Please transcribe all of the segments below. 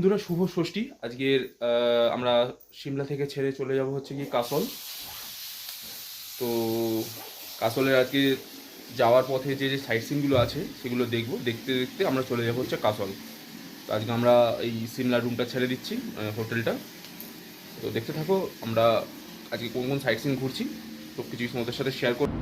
বন্ধুরা, শুভ ষষ্ঠী। আজকের আমরা সিমলা থেকে ছেড়ে চলে যাব হচ্ছে কি কাসল। তো কাসলের আজকে যাওয়ার পথে যে যে সাইট সিনগুলো আছে, সেগুলো দেখব। দেখতে দেখতে আমরা চলে যাব হচ্ছে কাসল। তো আজকে আমরা এই সিমলা রুমটা ছেড়ে দিচ্ছি হোটেলটা। তো দেখতে থাকো, আমরা আজকে কোন কোন সাইট সিন ঘুরছি। সব কিছু তোমাদের সাথে শেয়ার করব।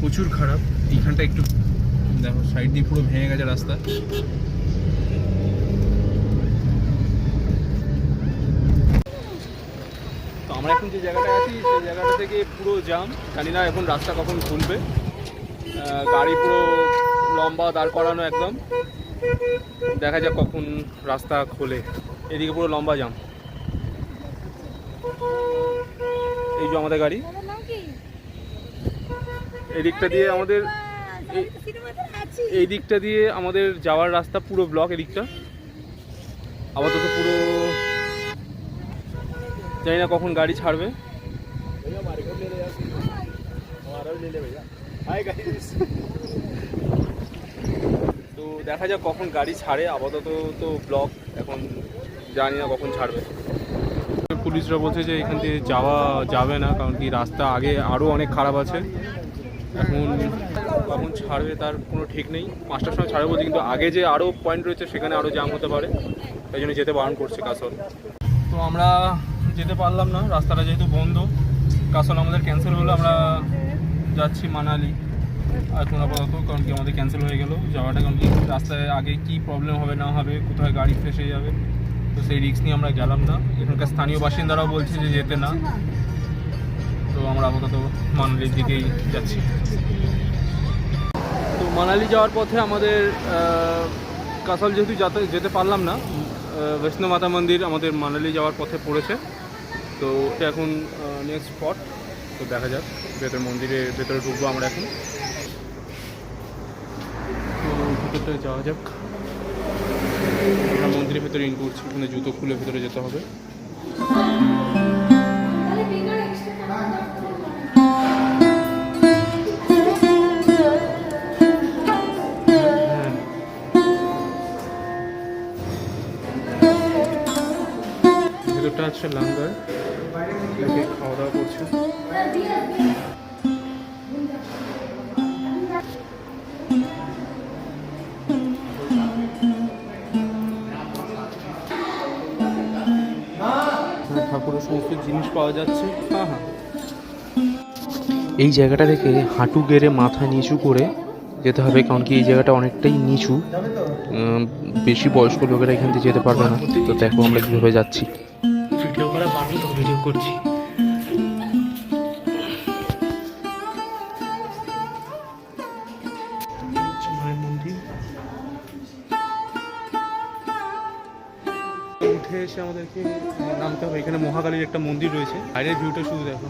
প্রচুর খারাপ। এইখানটা একটু দেখো সাইড দিয়ে পুরো ভেঙে গেছে রাস্তা। তো আমরা এখন যে জায়গাটায় আছি সেই জায়গাটা থেকে পুরো জাম জানি না এখন রাস্তা কখন খুলবে। গাড়ি পুরো লম্বা দাঁড় করানো একদম। দেখা যাক কখন রাস্তা খোলে। এদিকে পুরো লম্বা জাম এই যে আমাদের গাড়ি। এই দিকটা দিয়ে আমাদের এই দিকটা দিয়ে আমাদের যাওয়ার রাস্তা পুরো ব্লক এদিকটা। আপাতত পুরো জানি না কখন গাড়ি ছাড়বে। তো দেখা যাক কখন গাড়ি ছাড়ে, আপাতত তো ব্লক এখন জানি না কখন ছাড়বে। পুলিশরা বলছে যে এখান থেকে যাওয়া যাবে না, কারণ কি রাস্তা আগে আরও অনেক খারাপ আছে। এখন কখন ছাড়বে তার কোনো ঠিক নেই। পাঁচটার সময় ছাড়বে বলছে কিন্তু আগে যে আরও পয়েন্ট রয়েছে সেখানে আরও জাম হতে পারে। তাই জন্য যেতে বারণ করছে কাসল। তো আমরা যেতে পারলাম না, রাস্তাটা যেহেতু বন্ধ। কাসল আমাদের ক্যান্সেল হলো, আমরা যাচ্ছি মানালি। আর এখন আপাতত, কারণ কি আমাদের ক্যান্সেল হয়ে গেল। যাওয়াটা কারণ কি, রাস্তায় আগে কি প্রবলেম হবে, না হবে, কোথায় গাড়ি ফেসে যাবে, তো সেই রিস্ক নিয়ে আমরা গেলাম না। এখানকার স্থানীয় বাসিন্দারাও বলছে যে যেতে না। তো আমরা আপাতত মানালির দিকেই যাচ্ছি। তো মানালি যাওয়ার পথে আমাদের কাসাল যেহেতু যাতে, যেতে পারলাম না বৈষ্ণব মাতা মন্দির আমাদের মানালি যাওয়ার পথে পড়েছে। তো এখন নেক্সট স্পট তো দেখা যাক, ভেতরে মন্দিরের ভেতরে ঢুকবো আমরা এখন। তো যাওয়া যাক। আমরা মন্দিরের ভেতরে ইন করছি ওখানে জুতো খুলে ভেতরে যেতে হবে। ভেতরটা হচ্ছে লাঙ্গার। খাওয়া দাওয়া করছে। ঠাকুরের সমস্ত জিনিস পাওয়া যাচ্ছে। হ্যাঁ হ্যাঁ। এই জায়গাটা থেকে হাঁটু গেড়ে মাথা নিচু করে যেতে হবে, কারণ কি এই জায়গাটা অনেকটাই নিচু। বেশি বয়স্ক লোকেরা এখান থেকে যেতে পারবে না। তো দেখো আমরা কীভাবে যাচ্ছি। ভিডিও করা বারণ তো ভিডিও করছি। উঠে এসে আমাদেরকে নামতে হবে। এখানে মহাকালীর একটা মন্দির রয়েছে। বাইরের ভিউটা শুধু দেখো।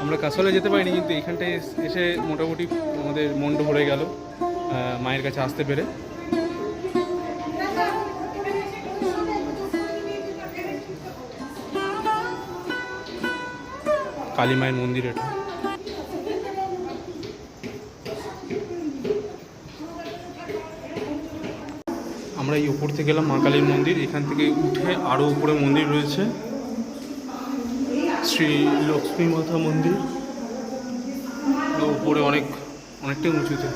আমরা কাসলে যেতে পারিনি, কিন্তু এখানটায় এস- মোটামুটি আমাদের মন্ড ভরে গেল। মায়ের কাছে আসতে পেরে। কালী মায়ের মন্দির এটা। আমরা এই উপর থেকে গেলাম মা কালীর মন্দির। এখান থেকে উঠে আরও উপরে মন্দির রয়েছে। শ্রী লক্ষ্মী মাতা মন্দির। উপরে অনেক, অনেকটাই উঁচুতে।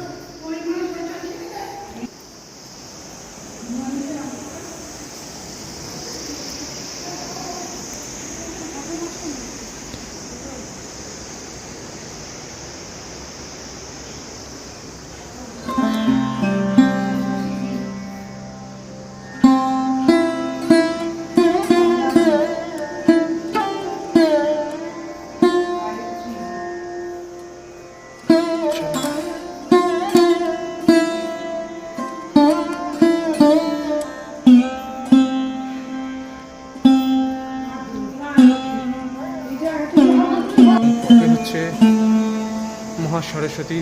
সরস্বতী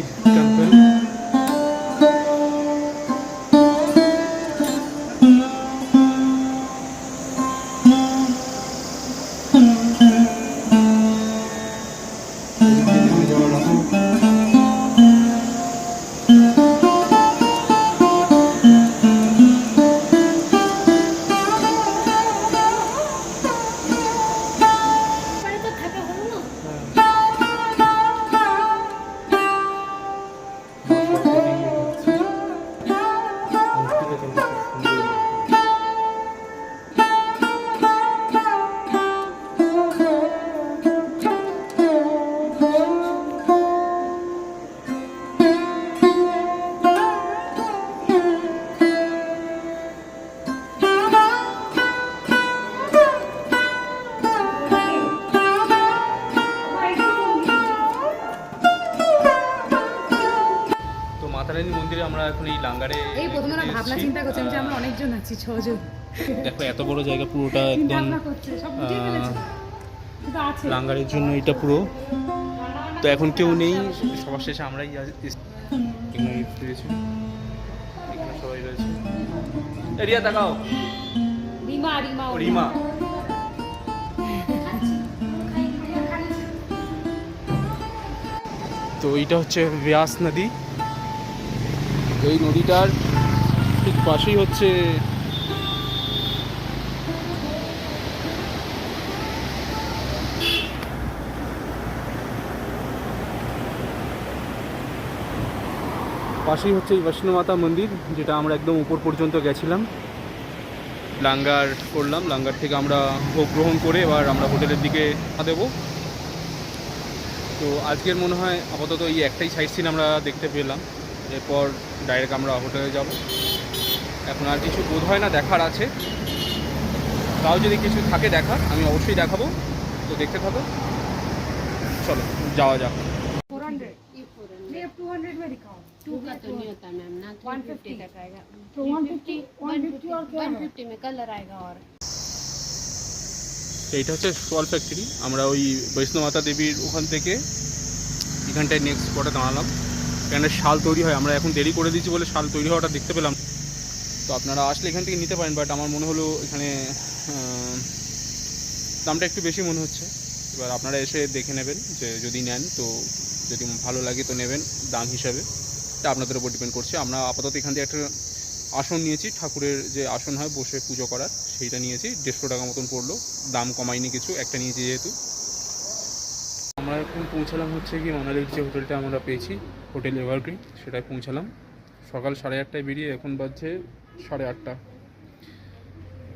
আমরা এখন এই লাঙ্গারে এই প্রথমে না ভাবনা চিন্তা করছিলাম যে আমরা অনেকজন আছি ছজন। দেখো এত বড় জায়গা পুরোটা একদম করছে লাঙ্গারের জন্য এটা পুরো। তো এখন কেউ নেই সবার শেষে আমরাই এখানে এখানে সবাই রয়েছে। এরিয়া তাকাও। রিমা রিমা রিমা। তো এইটা হচ্ছে ব্যাস নদী। এই নদীটার ঠিক পাশেই হচ্ছে পাশেই হচ্ছে এই বৈষ্ণব মাতা মন্দির, যেটা আমরা একদম উপর পর্যন্ত গেছিলাম। লাঙ্গার করলাম, লাঙ্গার থেকে আমরা ভোগ গ্রহণ করে এবার আমরা হোটেলের দিকে দেবো। তো আজকের মনে হয় আপাতত এই একটাই সাইট সিন আমরা দেখতে পেলাম। এরপর ডাইরেক্ট আমরা হোটেলে যাব। এখন আর কিছু বোধ হয় না, দেখার আছে। তাও যদি কিছু থাকে দেখার, আমি অবশ্যই দেখাবো। তো দেখতে থাকো। চলো, যাওয়া যাক। এইটা হচ্ছে সোয়াল ফ্যাক্টরি আমরা ওই বৈষ্ণব মাতা দেবীর ওখান থেকে এখানটায় নেক্সট স্পটে দাঁড়ালাম। এখানে শাল তৈরি হয়? আমরা এখন দেরি করে দিয়েছি বলে শাল তৈরি হওয়াটা দেখতে পেলাম। তো আপনারা আসলে এখান থেকে নিতে পারেন বাট আমার মনে হলো এখানে দামটা একটু বেশি মনে হচ্ছে। এবার আপনারা এসে দেখে নেবেন যে যদি নেন, তো যদি ভালো লাগে তো নেবেন দাম হিসাবে। এটা আপনাদের উপর ডিপেন্ড করছে। আমরা আপাতত এখান থেকে একটা আসন নিয়েছি, ঠাকুরের যে আসন হয় বসে পুজো করার, সেইটা নিয়েছি। দেড়শো টাকা মতন পড়ল, দাম কমাইনি কিছু, একটা নিয়েছি যেহেতু। আমরা এখন পৌঁছালাম হচ্ছে কি মানালির যে হোটেলটা আমরা পেয়েছি, হোটেল এভারগ্রিন, সেটায় পৌঁছালাম। সকাল সাড়ে আটটায় বেরিয়ে এখন বাজছে সাড়ে আটটা।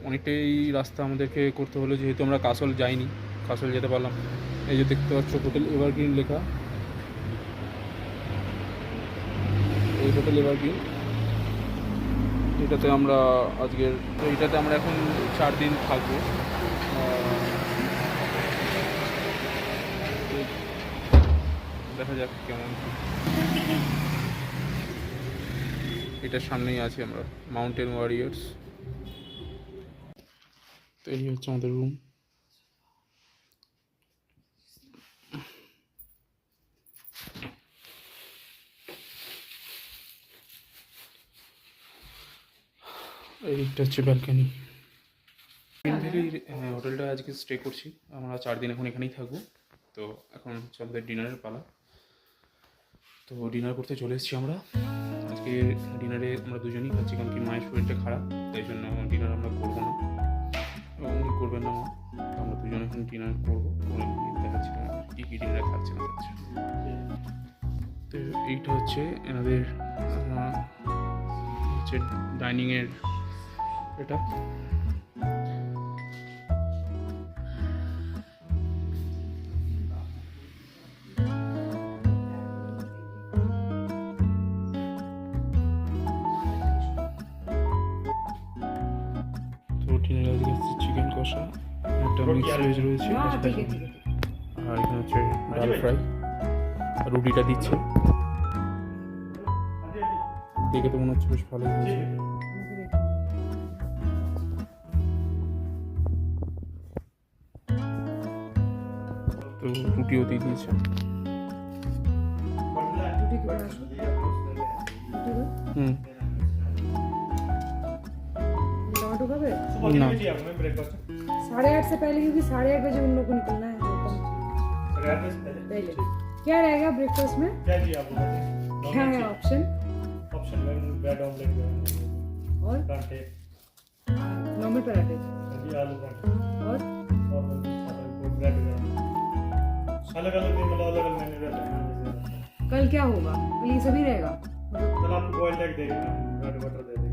অনেকটাই রাস্তা আমাদেরকে করতে হলো, যেহেতু আমরা কাসল যাইনি, কাসল যেতে পারলাম এই যে দেখতে পাচ্ছ হোটেল এভারগ্রিন লেখা। এই হোটেল এভারগ্রিন। এটাতে আমরা আজকের, তো এটাতে আমরা এখন চার দিন থাকব। দেখা যাক কেমন এটার সামনেই আছি আমরা মাউন্টেন ওয়ারিয়ার্স তো এই হচ্ছে আমাদের রুম এইটা হচ্ছে ব্যালকানি হোটেলটা আজকে স্টে করছি। আমরা চার দিন এখন এখানেই থাকব। তো এখন হচ্ছে আমাদের ডিনারের পালা। তো ডিনার করতে চলে এসেছি আমরা। আজকে ডিনারে আমরা দুজনেই খাচ্ছি, কারণ কি মায়ের শরীরটা খারাপ, তাই জন্য ডিনার আমরা করব না। এবং করবেন না মা আমরা দুজনে এখন ডিনার করব। করে দেখাচ্ছি কী কী ডিনারে খাচ্ছে না খাচ্ছে। তো এইটা হচ্ছে এনাদের হচ্ছে ডাইনিংয়ের এটা একটা মিক্স ভেজ রয়েছে আর এখানে হচ্ছে ডাল ফ্রাই। আর রুটিটা দিচ্ছে। দেখে তো মনে হচ্ছে বেশ ভালো হয়েছে। তো রুটিও দিয়ে দিয়েছে। হুম। না। साढ़े आठ से पहले क्योंकि साढ़े आठ बजे उन लोग को निकलना है। पहले। क्या रहेगा ब्रेकफास्ट में? क्या है ऑप्शन और? पराठे। नॉर्मल पराठे। आलू पराठे। और? और अलग अलग दिन मतलब अलग अलग मेन्यू रहते हैं। कल क्या होगा? कल ये सभी रहेगा? कल आपको बॉइल्ड एग देंगे ब्रेड बटर दे